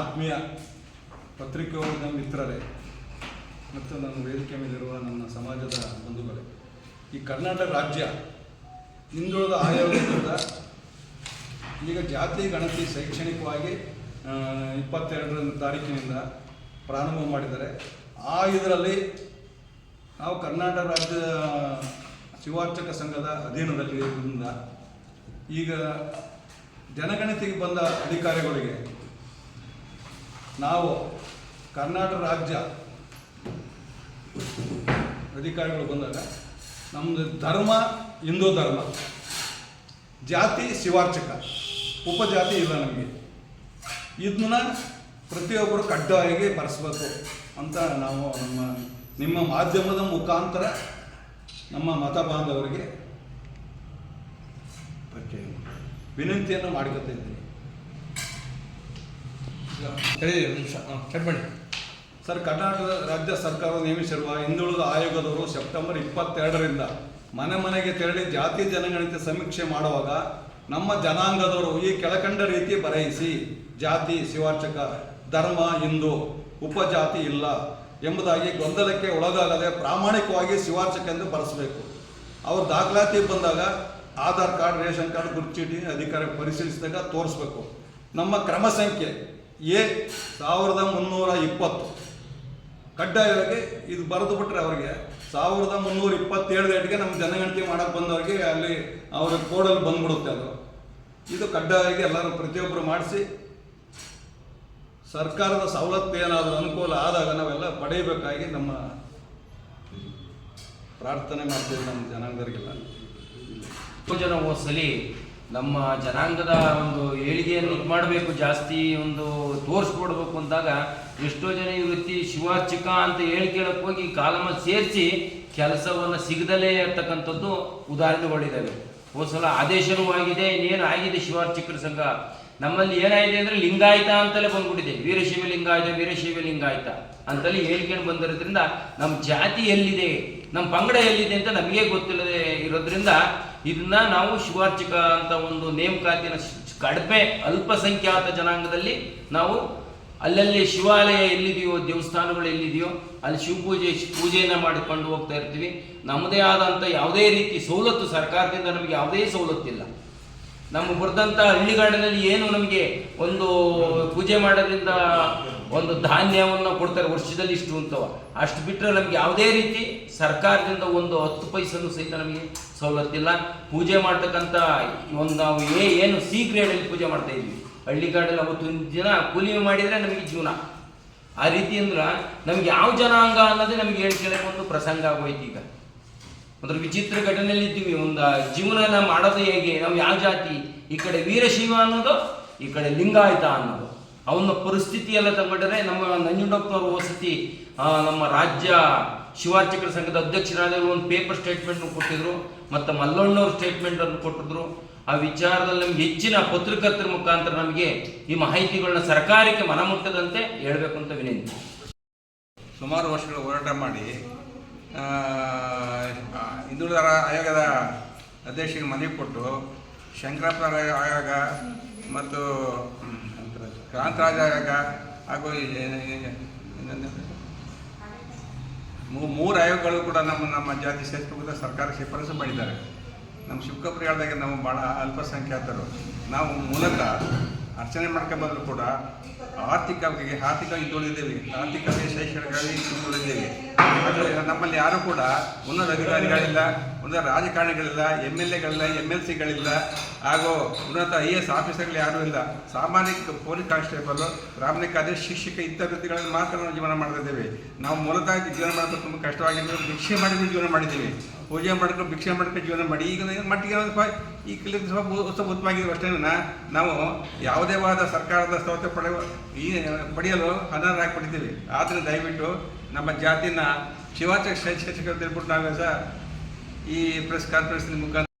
ಆತ್ಮೀಯ ಪತ್ರಿಕೋದ್ಯಮ ಮಿತ್ರರೇ, ಮತ್ತು ನನ್ನ ವೇದಿಕೆ ಮೇಲಿರುವ ನನ್ನ ಸಮಾಜದ ಬಂಧುಗಳೇ, ಈ ಕರ್ನಾಟಕ ರಾಜ್ಯ ಹಿಂದುಳಿದ ಆಯೋಗದಿಂದ ಈಗ ಜಾತಿ, ಗಣತಿ, ಶೈಕ್ಷಣಿಕವಾಗಿ ಇಪ್ಪತ್ತೆರಡರ ತಾರೀಕಿನಿಂದ ಪ್ರಾರಂಭ ಮಾಡಿದ್ದಾರೆ. ಆ ಇದರಲ್ಲಿ ನಾವು ಕರ್ನಾಟಕ ರಾಜ್ಯ ಶಿವಾರ್ಚಕ ಸಂಘದ ಅಧೀನದಲ್ಲಿ ಈಗ ಜನಗಣತಿಗೆ ಬಂದ ಅಧಿಕಾರಿಗಳಿಗೆ ನಾವು ಕರ್ನಾಟಕ ರಾಜ್ಯ ಅಧಿಕಾರಿಗಳು ಬಂದಾಗ ನಮ್ಮದು ಧರ್ಮ, ಹಿಂದೂ ಧರ್ಮ, ಜಾತಿ ಶಿವಾರ್ಚಕ, ಉಪಜಾತಿ ಇಲ್ಲ ನಮಗೆ. ಇದನ್ನ ಪ್ರತಿಯೊಬ್ಬರು ಕಡ್ಡಾಯವಾಗಿ ಬರೆಸ್ಬೇಕು ಅಂತ ನಾವು ನಮ್ಮ, ನಿಮ್ಮ ಮಾಧ್ಯಮದ ಮುಖಾಂತರ ನಮ್ಮ ಮತ ಬಾಂಧವರಿಗೆ ವಿನಂತಿಯನ್ನು ಮಾಡ್ಕೊತಾ ಇದ್ದೀನಿ. ಸರ್ ಕರ್ನಾಟಕ ರಾಜ್ಯ ಸರ್ಕಾರ ನೇಮಿಸಿರುವ ಹಿಂದುಳಿದ ಆಯೋಗದವರು ಸೆಪ್ಟೆಂಬರ್ ಇಪ್ಪತ್ತೆರಡರಿಂದ ಮನೆ ಮನೆಗೆ ತೆರಳಿ ಜಾತಿ ಜನಗಣತಿ ಸಮೀಕ್ಷೆ ಮಾಡುವಾಗ ನಮ್ಮ ಜನಾಂಗದವರು ಈ ಕೆಳಕಂಡ ರೀತಿ ಬರೆಯಿಸಿ, ಜಾತಿ, ಶಿವಾರ್ಚಕ, ಧರ್ಮ, ಹಿಂದೂ, ಉಪಜಾತಿ ಇಲ್ಲ ಎಂಬುದಾಗಿ ಗೊಂದಲಕ್ಕೆ ಒಳಗಾಗದೆ ಪ್ರಾಮಾಣಿಕವಾಗಿ ಶಿವಾರ್ಚಕ ಎಂದು ಬರೆಸಬೇಕು. ಅವರು ದಾಖಲಾತಿ ಬಂದಾಗ ಆಧಾರ್ ಕಾರ್ಡ್, ರೇಷನ್ ಕಾರ್ಡ್, ಗುರುಚೀಟಿ ಅಧಿಕಾರಿ ಪರಿಶೀಲಿಸಿದಾಗ ತೋರಿಸ್ಬೇಕು. ನಮ್ಮ ಕ್ರಮ ಸಂಖ್ಯೆ ಎ ಸಾವಿರದ ಮುನ್ನೂರ ಇಪ್ಪತ್ತು. ಕಡ್ಡಾಯವಾಗಿ ಇದು ಬರೆದು ಬಿಟ್ರೆ ಅವರಿಗೆ ಸಾವಿರದ ಮುನ್ನೂರ ಇಪ್ಪತ್ತೇಳು ಡೇಟ್ಗೆ ನಮ್ಮ ಜನಗಣತಿ ಮಾಡೋಕೆ ಬಂದವರಿಗೆ ಅಲ್ಲಿ ಅವ್ರ ಕೋಡಲ್ಲಿ ಬಂದ್ಬಿಡುತ್ತೆ ಅದು. ಇದು ಕಡ್ಡಾಯವಾಗಿ ಎಲ್ಲರೂ ಪ್ರತಿಯೊಬ್ಬರು ಮಾಡಿಸಿ ಸರ್ಕಾರದ ಸವಲತ್ತು ಏನಾದರೂ ಅನುಕೂಲ ಆದಾಗ ನಾವೆಲ್ಲ ಪಡೆಯಬೇಕಾಗಿ ನಮ್ಮ ಪ್ರಾರ್ಥನೆ ಮಾಡ್ತೀವಿ ನಮ್ಮ ಜನಾಂಗದರಿಗೆಲ್ಲ ಜನ ಜನ ಹೋದ್ಸಲಿ ನಮ್ಮ ಜನಾಂಗದ ಒಂದು ಏಳಿಗೆಯನ್ನು ಇದು ಮಾಡಬೇಕು, ಜಾಸ್ತಿ ಒಂದು ತೋರಿಸ್ಕೊಡ್ಬೇಕು ಅಂದಾಗ ಎಷ್ಟೋ ಜನ ಈ ವೃತ್ತಿ ಶಿವಾರ್ಚಕ ಅಂತ ಹೇಳಿ ಕೇಳಕ್ಕೆ ಹೋಗಿ ಕಾಲಮ ಸೇರಿಸಿ ಕೆಲಸವನ್ನು ಸಿಗದಲೇ ಇರ್ತಕ್ಕಂಥದ್ದು ಉದಾಹರಣೆಗಳಿದ್ದಾವೆ. ಹೋದ್ಸಲ ಆದೇಶನೂ ಆಗಿದೆ, ಇನ್ನೇನು ಆಗಿದೆ ಶಿವಾರ್ಚಕರ ಸಂಘ? ನಮ್ಮಲ್ಲಿ ಏನಾಗಿದೆ ಅಂದರೆ ಲಿಂಗಾಯತ ಅಂತಲೇ ಬಂದ್ಬಿಟ್ಟಿದೆ. ವೀರಶೈವ ಲಿಂಗಾಯತ ವೀರಶೈವ ಲಿಂಗಾಯತ ಅಂತಲ್ಲಿ ಹೇಳ್ಕೊಂಡು ಬಂದಿರೋದ್ರಿಂದ ನಮ್ಮ ಜಾತಿ ಎಲ್ಲಿದೆ, ನಮ್ಮ ಪಂಗಡ ಎಲ್ಲಿದೆ ಅಂತ ನಮಗೆ ಗೊತ್ತಿಲ್ಲದೆ ಇರೋದ್ರಿಂದ ಇದನ್ನ ನಾವು ಶಿವಾರ್ಚಕ ಅಂತ ಒಂದು ನೇಮಕಾತಿನ ಕಡಿಮೆ ಅಲ್ಪಸಂಖ್ಯಾತ ಜನಾಂಗದಲ್ಲಿ ನಾವು ಅಲ್ಲಲ್ಲಿ ಶಿವಾಲಯ ಎಲ್ಲಿದೆಯೋ, ದೇವಸ್ಥಾನಗಳು ಎಲ್ಲಿದೆಯೋ, ಅಲ್ಲಿ ಶಿವಪೂಜೆ ಪೂಜೆಯನ್ನು ಮಾಡಿಕೊಂಡು ಹೋಗ್ತಾ ಇರ್ತೀವಿ. ನಮ್ಮದೇ ಆದಂಥ ಯಾವುದೇ ರೀತಿ ಸವಲತ್ತು ಸರ್ಕಾರದಿಂದ ನಮಗೆ ಯಾವುದೇ ಸವಲತ್ತಿಲ್ಲ. ನಮ್ಮ ಬರೆದಂಥ ಹಳ್ಳಿಗಾಡಿನಲ್ಲಿ ಏನು ನಮಗೆ ಒಂದು ಪೂಜೆ ಮಾಡೋದ್ರಿಂದ ಒಂದು ಧಾನ್ಯವನ್ನು ಕೊಡ್ತಾರೆ, ವರ್ಷದಲ್ಲಿ ಇಷ್ಟು ಅಂತವ. ಅಷ್ಟು ಬಿಟ್ಟರೆ ನಮ್ಗೆ ಯಾವುದೇ ರೀತಿ ಸರ್ಕಾರದಿಂದ ಒಂದು ಹತ್ತು ಪೈಸನ್ನು ಸಹಿತ ನಮಗೆ ಸವಲತ್ತಿಲ್ಲ ಪೂಜೆ ಮಾಡ್ತಕ್ಕಂಥ ಒಂದು ನಾವು ಏ ಏನು ಸಿ ಗ್ರೇಡಲ್ಲಿ ಪೂಜೆ ಮಾಡ್ತಾ ಇದ್ವಿ. ಹಳ್ಳಿಗಾಡಲ್ಲಿ ಅವತ್ತೊಂದು ದಿನ ಕೂಲಿ ಮಾಡಿದರೆ ನಮಗೆ ಜೀವನ. ಆ ರೀತಿ ಅಂದ್ರೆ ನಮ್ಗೆ ಯಾವ ಜನಾಂಗ ಅನ್ನೋದೇ ನಮಗೆ ಹೇಳ್ಕೊಳ್ಳೋಕೆ ಒಂದು ಪ್ರಸಂಗ ಆಗೋಯ್ತು ಈಗ. ಒಂದ್ರ ವಿಚಿತ್ರ ಘಟನೆಯಲ್ಲಿ ಇದ್ದೀವಿ. ಒಂದು ಜೀವನ ಮಾಡೋದು ಹೇಗೆ? ನಾವು ಯಾವ ಜಾತಿ? ಈ ಕಡೆ ವೀರಶೈವ ಅನ್ನೋದು, ಈ ಕಡೆ ಲಿಂಗಾಯತ ಅನ್ನೋದು. ಅವನ ಪರಿಸ್ಥಿತಿ ಎಲ್ಲ ತಗೊಂಡ್ರೆ ನಮ್ಮ ನಂಜುಂಡಪ್ಪನವರು ವಸತಿ ನಮ್ಮ ರಾಜ್ಯ ಶಿವಾರ್ಚಕರ ಸಂಘದ ಅಧ್ಯಕ್ಷರಾದ ಒಂದು ಪೇಪರ್ ಸ್ಟೇಟ್ಮೆಂಟ್ ಕೊಟ್ಟಿದ್ರು, ಮತ್ತು ಮಲ್ಲಣ್ಣವ್ರ ಸ್ಟೇಟ್ಮೆಂಟ್ ಅನ್ನು ಕೊಟ್ಟಿದ್ರು. ಆ ವಿಚಾರದಲ್ಲಿ ನಮ್ಗೆ ಹೆಚ್ಚಿನ ಪತ್ರಕರ್ತರ ಮುಖಾಂತರ ನಮಗೆ ಈ ಮಾಹಿತಿಗಳನ್ನ ಸರ್ಕಾರಕ್ಕೆ ಮನಮುಟ್ಟದಂತೆ ಹೇಳ್ಬೇಕು ಅಂತ ವಿನಂತಿ. ಸುಮಾರು ವರ್ಷಗಳ ಹೋರಾಟ ಮಾಡಿ ಹಿಂದುಳಿದ ಆಯೋಗದ ಅಧ್ಯಕ್ಷರಿಗೆ ಮನವಿ ಕೊಟ್ಟು ಶಂಕರಪ್ಪ ಆಯೋಗ ಮತ್ತು ಕ್ರಾಂತರಾಜ ಆಯೋಗ ಹಾಗೂ ಮೂರು ಆಯೋಗಗಳು ಕೂಡ ನಮ್ಮ ನಮ್ಮ ಜಾತಿ ಸೇರಿಸಬೇಕು ಸರ್ಕಾರ ಶಿಫಾರಸು ಮಾಡಿದ್ದಾರೆ. ನಮ್ಮ ಶಿವಕಪ್ರಿ ಹೇಳಿದಾಗ ನಾವು ಭಾಳ ಅಲ್ಪಸಂಖ್ಯಾತರು. ನಾವು ಮೂಲಕ ಅರ್ಚನೆ ಮಾಡ್ಕೊಂಬಂದ್ರು ಕೂಡ ಆರ್ಥಿಕವಾಗಿ ಆರ್ಥಿಕ ಹಿಂದುಳಿದಿದ್ದೇವೆ. ಆರ್ಥಿಕವಾಗಿ ಶೈಕ್ಷಣಿಕವಾಗಿ ಹಿಂದುಳಿದಿದ್ದೇವೆ. ಆದರೆ ನಮ್ಮಲ್ಲಿ ಯಾರು ಕೂಡ ಉನ್ನತ ಅಧಿಕಾರಿಗಳಿಲ್ಲ, ಉನ್ನತ ರಾಜಕಾರಣಿಗಳಿಲ್ಲ ಎಂ ಎಲ್ ಎಗಳಿಲ್ಲ ಎಂ ಎಲ್ ಸಿಗಳಿಲ್ಲ ಹಾಗೂ ಉನ್ನತ ಐ ಎಸ್ ಆಫೀಸರ್ಗಳು ಯಾರೂ ಇಲ್ಲ. ಸಾಮಾನ್ಯ ಪೊಲೀಸ್ ಕಾನ್ಸ್ಟೇಬಲ್ ಗ್ರಾಮೀಣ ಕಾರ್ಯ ಶಿಕ್ಷಕ ವೃತ್ತಿಗಳಲ್ಲಿ ಮಾತ್ರ ನಾವು ಜೀವನ ಮಾಡ್ತಿದ್ದೇವೆ ನಾವು ಮೂಲತಃ ಜೀವನ ಮಾಡೋದು ತುಂಬ ಕಷ್ಟವಾಗಿದ್ದು ಭಿಕ್ಷೆ ಮಾಡಿಕೊಂಡು ಜೀವನ ಮಾಡಿದ್ದೀವಿ. ಪೂಜೆ ಮಾಡ್ಕೊಂಡು ಭಿಕ್ಷೆ ಮಾಡ್ಕೊಂಡು ಜೀವನ ಮಾಡಿ, ಈಗ ಮಟ್ಟಿಗೆ ಸ್ವಲ್ಪ ಈ ಕಲಿತ ಸ್ವಲ್ಪ ಸ್ವಲ್ಪ ಉತ್ತಮವಾಗಿದ್ರು ಅಷ್ಟೇ ನಾವು ಯಾವುದೇ ವಾದ ಸರ್ಕಾರದ ಸ್ತೋತ್ರ ಪಡೆಯುವ ಈ ಪಡೆಯಲು ಅನರ್ಹರಾಗಿಬಿಟ್ಟಿದ್ದೀವಿ ಆದರೆ ದಯವಿಟ್ಟು ನಮ್ಮ ಜಾತಿನ ಶಿವಾಚಕ ಶಿಕ್ಷಕರು ತಿಳ್ಬಿಟ್ಟು ನಾವೇ ಸಹ ಈ ಪ್ರೆಸ್ ಕಾನ್ಫರೆನ್ಸ್ ಮುಖಾಂತರ